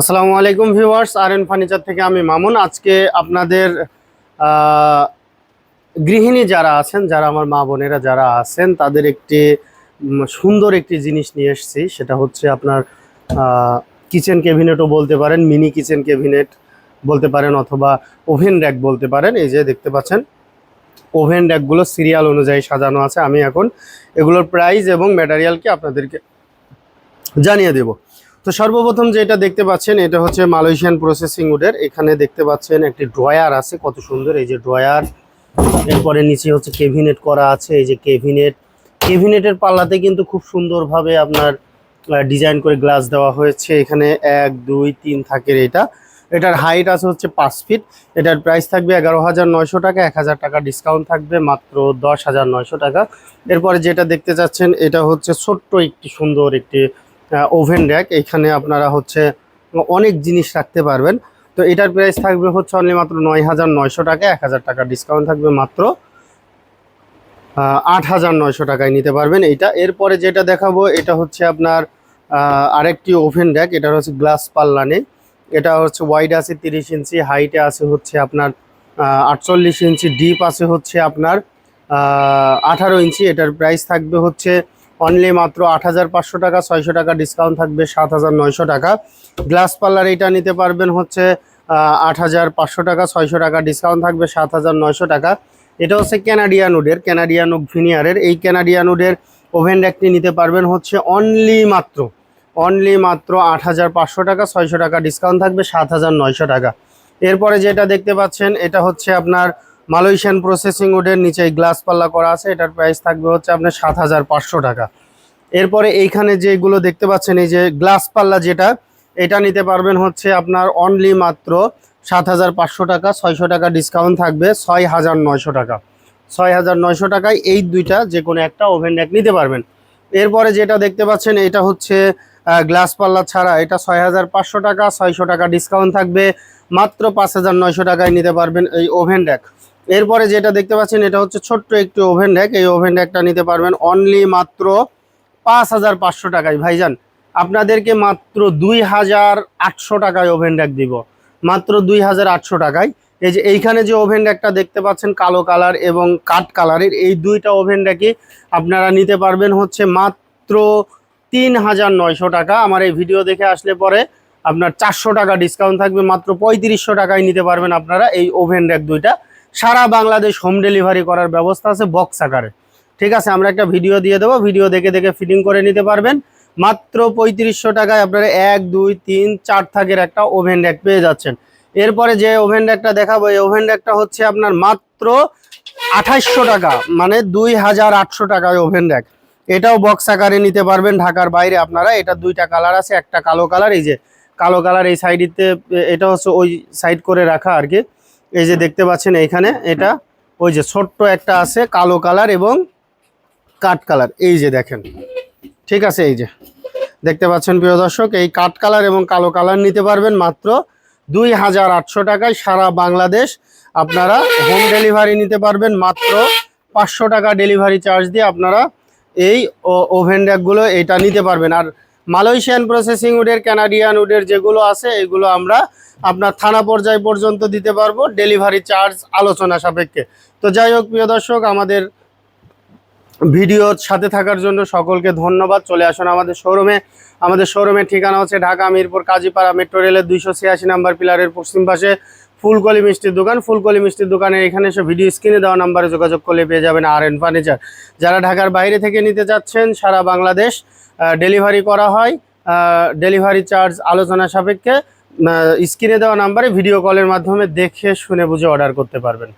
আসসালামু আলাইকুম ভিউয়ার্স আর N furniture থেকে আমি মামুন। আজকে আপনাদের গৃহিণী যারা আছেন, যারা আমার মা বোনেরা যারা আছেন, তাদের একটি সুন্দর একটি জিনিস নিয়ে এসেছি। সেটা হচ্ছে আপনার কিচেন ক্যাবিনেটও বলতে পারেন, মিনি কিচেন ক্যাবিনেট বলতে পারেন, অথবা ওভেন র্যাক বলতে পারেন। এই যে দেখতে পাচ্ছেন, ওভেন র্যাকগুলো সিরিয়াল অনুযায়ী সাজানো আছে। আমি এখন এগুলোর প্রাইস এবং ম্যাটেরিয়ালকে আপনাদেরকে জানিয়ে দেব। তো সর্বপ্রথম যেটা দেখতে পাচ্ছেন, এটা হচ্ছে মালয়েশিয়ান প্রসেসিং উডের এখানে দেখতে পাচ্ছেন একটি ড্রয়ার আছে, কত সুন্দর। এই যে ড্রয়ার, এরপরে নিচে হচ্ছে কেভিনেট করা আছে, এই যে কেভিনেট কেভিনেটের পাল্লাতে কিন্তু খুব সুন্দরভাবে আপনার ডিজাইন করে গ্লাস দেওয়া হয়েছে। এখানে এক, দুই, তিন থাকের এটা। এটার হাইট আছে হচ্ছে পাঁচ ফিট এটার প্রাইস থাকবে এগারো হাজার নয়শো টাকা, এক হাজার টাকা ডিসকাউন্ট থাকবে, মাত্র দশ হাজার নয়শো টাকা। এরপরে যেটা দেখতে চাচ্ছেন, এটা হচ্ছে ছোট্ট একটি সুন্দর একটি ওভেন র্যাক। এখানে আপনারা হচ্ছে অনেক জিনিস রাখতে পারবেন। তো এটার প্রাইস থাকবে হচ্ছে অনলি মাত্র নয় হাজার নয়শো টাকা, এক হাজার টাকা ডিসকাউন্ট থাকবে মাত্র আট হাজার নয়শো টাকায় নিতে পারবেন এটা। এরপরে যেটা দেখাবো, এটা হচ্ছে আপনার আরেকটি ওভেন র্যাক এটা হচ্ছে গ্লাস পাল্লানে। এটা হচ্ছে ওয়াইড আছে তিরিশ ইঞ্চি হাইটে আছে হচ্ছে আপনার আটচল্লিশ ইঞ্চি ডিপ আছে হচ্ছে আপনার আঠারো ইঞ্চি। এটার প্রাইস থাকবে হচ্ছে অনলি মাত্র আট হাজার পাঁচশো টাকা, ছয়শো টাকা ডিসকাউন্ট থাকবে সাত হাজার নয়শো টাকা। গ্লাস পাল্লার এটা নিতে পারবেন হচ্ছে আট হাজার পাঁচশো টাকা, ছয়শো টাকা ডিসকাউন্ট থাকবে সাত হাজার নয়শো টাকা। এটা হচ্ছে ক্যানাডিয়ান উডের ক্যানাডিয়ান উড ভিনিয়ারের এই ক্যানাডিয়ান উডের ওভেন র্যাকটি নিতে পারবেন হচ্ছে অনলি মাত্র অনলি মাত্র আট হাজার পাঁচশো টাকা, ছয়শো টাকা ডিসকাউন্ট থাকবে সাত হাজার নয়শো টাকা। এরপরে যেটা দেখতে পাচ্ছেন, এটা হচ্ছে আপনার মালয়েশিয়ান প্রসেসিং উডের নিচে গ্লাস পাল্লা করা আছে, এটার প্রাইস থাকবে হচ্ছে আপনার সাত হাজার পাঁচশো টাকা। এরপরে এইখানে যেগুলো দেখতে পাচ্ছেন, এই যে গ্লাস পাল্লা যেটা, এটা নিতে পারবেন হচ্ছে আপনার অনলি মাত্র সাত হাজার পাঁচশো টাকা, ছয়শো টাকা ডিসকাউন্ট থাকবে, ছয় হাজার নয়শো টাকা। ছয় হাজার নয়শো টাকায় এই দুইটা যে কোনো একটা ওভেন র্যাক নিতে পারবেন। এরপরে যেটা দেখতে পাচ্ছেন, এটা হচ্ছে গ্লাস পাল্লা ছাড়া, এটা ছয় হাজার পাঁচশো টাকা, ছয়শো টাকা ডিসকাউন্ট থাকবে, মাত্র পাঁচ হাজার নয়শো টাকায় নিতে পারবেন এই ওভেন র্যাক এরপরে যেটা দেখতে পাচ্ছেন, এটা হচ্ছে ছোট্ট একটি ওভেন র্যাক। এই ওভেন র্যাকটা নিতে পারবেন অনলি মাত্র পাঁচ হাজার পাঁচশো টাকায়। ভাইজান, আপনাদেরকে মাত্র দুই হাজার আটশো টাকায় ওভেন র্যাক দিব। মাত্র দুই হাজার আটশো টাকায়। এই যে এইখানে যে ওভেন র্যাকটা দেখতে পাচ্ছেন, কালো কালার এবং কাঠ কালারের, এই দুইটা ওভেন র্যাকই আপনারা নিতে পারবেন হচ্ছে মাত্র তিন হাজার নয়শো টাকা। আমার এই ভিডিও দেখে আসলে পরে আপনার চারশো টাকা ডিসকাউন্ট থাকবে, মাত্র পঁয়ত্রিশশো টাকায় নিতে পারবেন আপনারা এই ওভেন র্যাক দুইটা। সারা বাংলাদেশ হোম ডেলিভারি করার ব্যবস্থা আছে বক্স আকারে। ঠিক আছে, আমরা একটা ভিডিও দিয়ে দেবো, ভিডিও দেখে দেখে ফিটিং করে নিতে পারবেন। মাত্র পঁয়ত্রিশশো টাকায় আপনারা এক, দুই, তিন, চার থাকের একটা ওভেন র্যাক পেয়ে যাচ্ছেন। এরপরে যে ওভেন র্যাকটা দেখাবো, এই ওভেন র্যাকটা হচ্ছে আপনার মাত্র আঠাইশশো টাকা মানে দুই হাজার আটশো টাকায় ওভেন র্যাক এটাও বক্স আকারে নিতে পারবেন, ঢাকার বাইরে আপনারা, এটা দুইটা কালার আছে, একটা কালো কালার এই যে কালো কালার এই সাইডিতে এটা হচ্ছে ওই সাইড করে রাখা আর কি। এই যে দেখতে পাচ্ছেন এইখানে, এটা ওই যে ছোট্ট একটা আছে, কালো কালার এবং কাঠ কালার। এই যে দেখেন, ঠিক আছে, এই যে। দেখতে পাচ্ছেন প্রিয় দর্শক, এই কাঠ কালার এবং কালো কালার নিতে পারবেন মাত্র দুই হাজার আটশো টাকায় সারা বাংলাদেশ। আপনারা হোম ডেলিভারি নিতে পারবেন মাত্র পাঁচশো টাকা ডেলিভারি চার্জ দিয়ে আপনারা এই ওভেন র্যাকগুলো এটা নিতে পারবেন। আর মালয়েশিয়ান প্রসেসিং উডের ক্যানাডিয়ান উডের যেগুলো আছে, এগুলো আমরা আপনার থানা পর্যায় পর্যন্ত দিতে পারব ডেলিভারি চার্জ আলোচনা সাপেক্ষে। তো যাই হোক, প্রিয় দর্শক, আমাদের ভিডিওর সাথে থাকার জন্য সকলকে ধন্যবাদ। চলে আসুন আমাদের শোরুমে। আমাদের শোরুমের ঠিকানা হচ্ছে ঢাকা, মিরপুর, কাজীপাড়া, মেট্রো রেলের দুইশো ছিয়াশি নাম্বার পিলারের পশ্চিম পাশে। ফুলকলি মিষ্টির দোকান, ফুলকলি মিষ্টির দোকানে এখানে এসে ভিডিও স্ক্রিনে দেওয়া নাম্বারে যোগাযোগ করলে পেয়ে যাবেন আর এন ফার্নিচার যারা ঢাকার বাইরে থেকে নিতে চাচ্ছেন সারা বাংলাদেশ ডেলিভারি করা হয় ডেলিভারি চার্জ আলোচনা সাপেক্ষে স্ক্রিনে দেওয়া নাম্বারে ভিডিও কলের মাধ্যমে দেখে, শুনে, বুঝে অর্ডার করতে পারবেন।